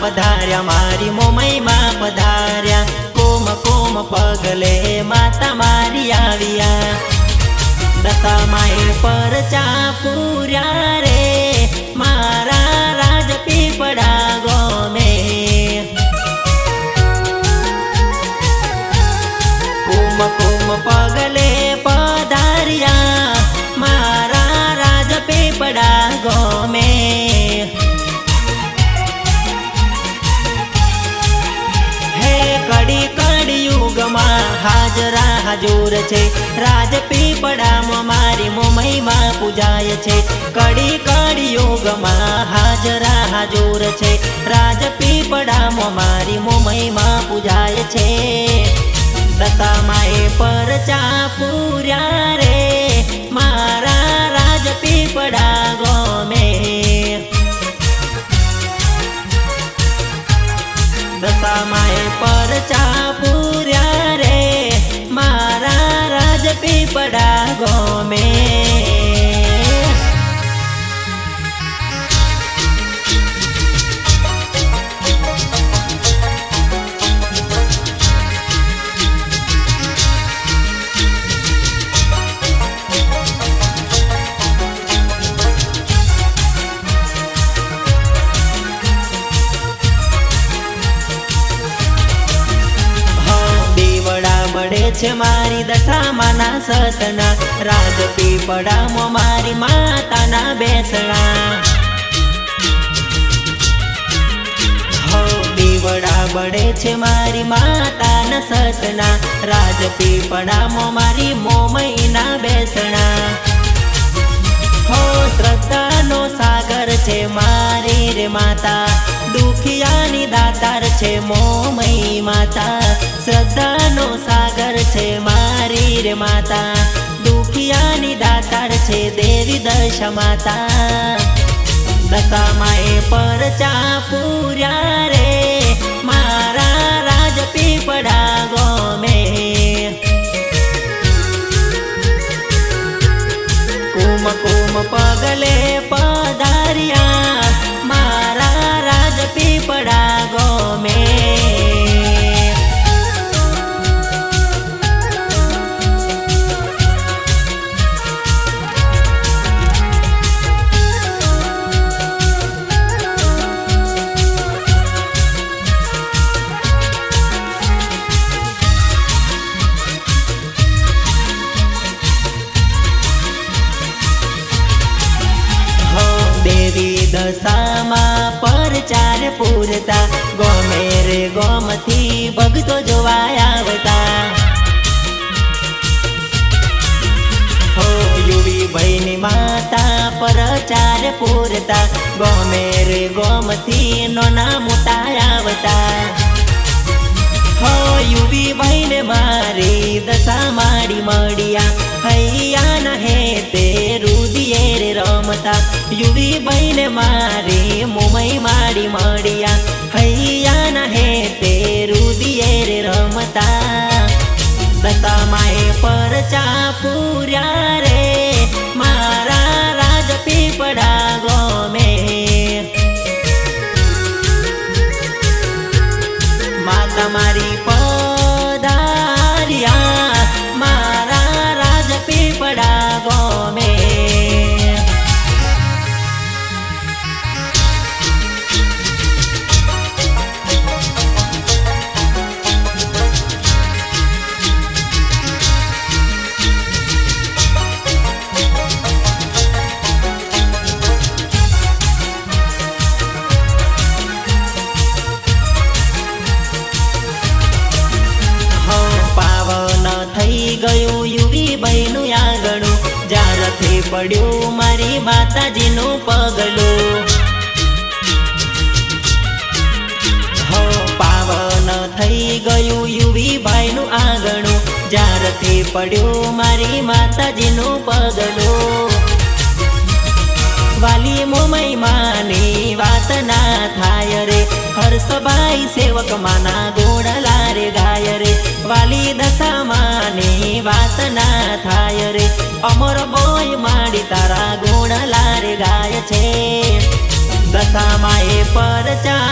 પધાર્યા, મારી મોમઈમાં પધાર્યા. કોમ કોમ, પગલે માતા મારી આવ્યા. દશામાએ પરચા પૂર્યા રે. મારા રાજપીપળા ગોમે. કોમ, કુમ હાજરા હાજુર છે. રાજપીપળામાં મારી મુંબઈમાં પૂજાય છે. કડી કડી યુગમાં હાજરા હાજુર છે. રાજપીપળામાં મારી મુંબઈમાં પૂજાય છે. દશામાએ પરચા પૂર્યા રે. મારા રાજપીપળા ગોમે. દશામાએ પરચા મળે છે મારી દશામાના સતના. રાજપીપળામાં મારી માતાના બેસણા. દેવડા બળે છે મારી માતાના સતના. રાજપીપળામાં મારી મોમઈના બેસણા. હો છે મારી રે માતા, દુખિયાની દાતાર છે મોમઈ માતા, શ્રદ્ધાનો સાગર છે મારી રે માતા, દુખિયાની દાતાર છે દેવી દશ માતા. દશામાએ પરચા પૂર્યા રે, મારા રાજપીપળા ગોમે. કુમ કુમ પગલે દશામાં પરચાર પૂરતા. ગોમે રે ગોમથી ભગતો જોવાય આવતા. હો યુવી ભાઈની માતા પરચાર પૂરતા. ગોમે રે ગોમથી નોના મોટા આવતા. હો યુવી ભાઈને મારી દશા માડી મળ્યા. ભાઈને મારી મુમઈ માડી મળ્યા હૈયા ના હે તે રુદિયે રે રમતા દશામાએ પરચા પૂર્યા રે મારા ગયું યુવી બહેનું આંગણું. જ્યારથી પડ્યું મારી માતાજીનું પગલું. હો, પાવન થઈ ગયું યુવી ભાઈનું આંગણું. જ્યારથી પડ્યું મારી માતાજીનું પગલું. વાલી મોમઈ માની વાત ના થાય રે. હર્ષભાઈ સેવક માના ગોડલા રે ગાય રે વાલી દશામાને વાસના થાય રે અમર બોય માડી તારા ગોડલા રે ગાય છે દશામાં એ પરચા